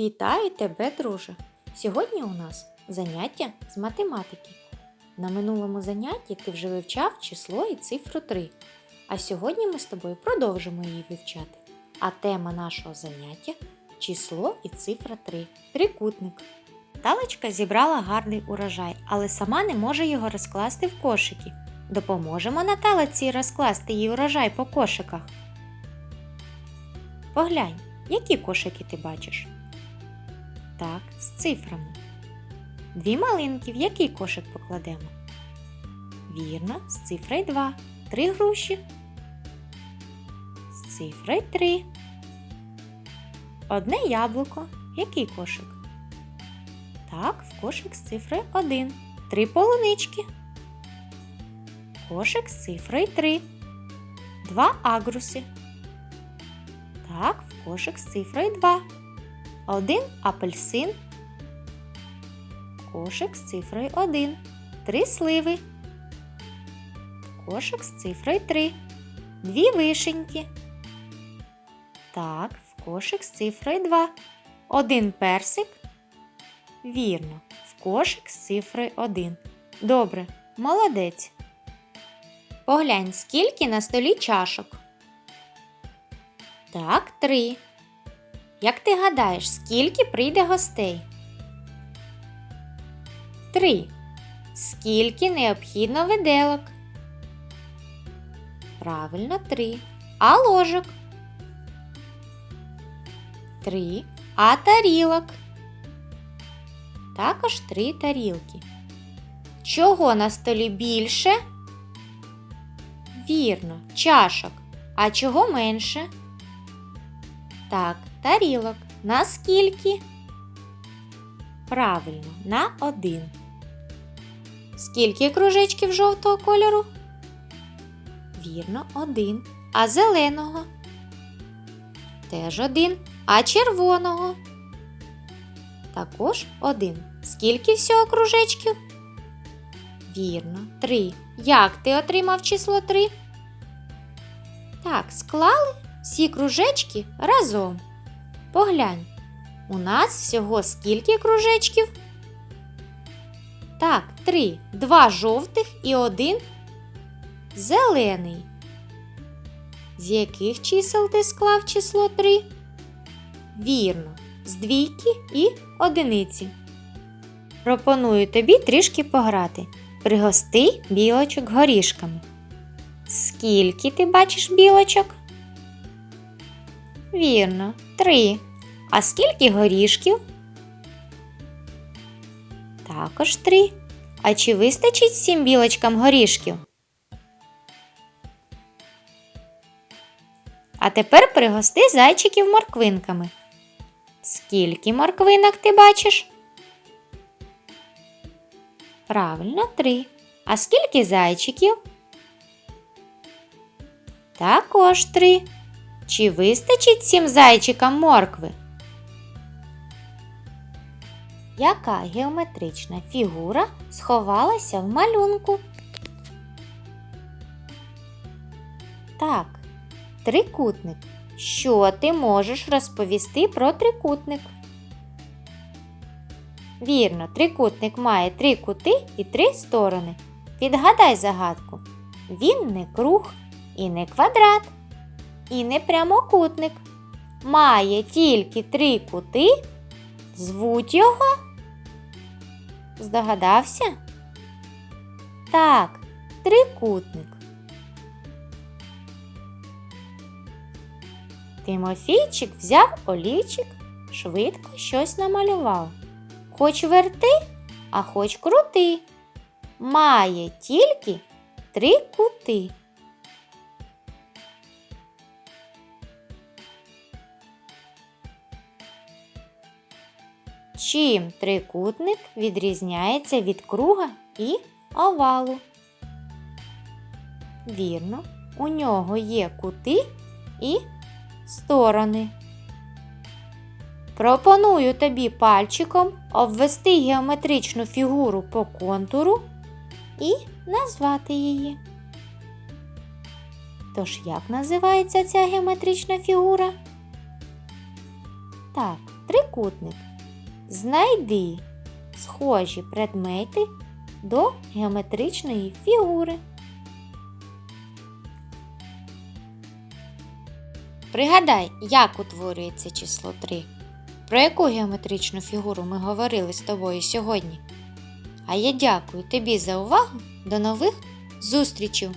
Вітаю тебе, друже! Сьогодні у нас заняття з математики. На минулому занятті ти вже вивчав число і цифру 3. А сьогодні ми з тобою продовжимо її вивчати. А тема нашого заняття число і цифра 3. Трикутник. Талочка зібрала гарний урожай, але сама не може його розкласти в кошики. Допоможемо Наталиці розкласти її урожай по кошиках. Поглянь, які кошики ти бачиш? Так, з цифрами. Дві малинки в який кошик покладемо? Вірно, з цифрою 2. Три груші. З цифрою 3. Одне яблуко. Який кошик? Так, в кошик з цифрою 1. Три полунички. Кошик з цифрою 3. Два агруси. Так, в кошик з цифрою 2. Один апельсин. Кошик з цифрою 1. Три сливи. Кошик з цифрою 3. Дві вишеньки. Так, в кошик з цифрою 2. Один персик. Вірно, в кошик з цифрою 1. Добре, молодець. Поглянь, скільки на столі чашок. Так, три. Як ти гадаєш, скільки прийде гостей? Три. Скільки необхідно виделок? Правильно, три. А ложок? Три. А тарілок? Також три тарілки. Чого на столі більше? Вірно, чашок. А чого менше? Так, тарілок. На скільки? Правильно, на один. Скільки кружечків жовтого кольору? Вірно, один. А зеленого? Теж один. А червоного? Також один. Скільки всього кружечків? Вірно, три. Як ти отримав число три? Так, склали всі кружечки разом. Поглянь, у нас всього скільки кружечків? Так, три. Два жовтих і один зелений. З яких чисел ти склав число 3? Вірно, з двійки і одиниці. Пропоную тобі трішки пограти. Пригости білочок горішками. Скільки ти бачиш білочок? Вірно, три. А скільки горішків? Також три. А чи вистачить всім білочкам горішків? А тепер пригости зайчиків морквинками. Скільки морквинок ти бачиш? Правильно, три. А скільки зайчиків? Також три. Чи вистачить всім зайчикам моркви? Яка геометрична фігура сховалася в малюнку? Так, трикутник. Що ти можеш розповісти про трикутник? Вірно, трикутник має три кути і три сторони. Відгадай загадку. Він не круг і не квадрат, і не прямокутник. Має тільки три кути. Звуть його. Здогадався? Так, трикутник. Тимофійчик взяв олівчик, швидко щось намалював. Хоч верти, а хоч крути. Має тільки три кути. Чим трикутник відрізняється від круга і овалу? Вірно, у нього є кути і сторони. Пропоную тобі пальчиком обвести геометричну фігуру по контуру і назвати її. Тож, як називається ця геометрична фігура? Так, трикутник. Знайди схожі предмети до геометричної фігури. Пригадай, як утворюється число 3. Про яку геометричну фігуру ми говорили з тобою сьогодні? А я дякую тобі за увагу. До нових зустрічей!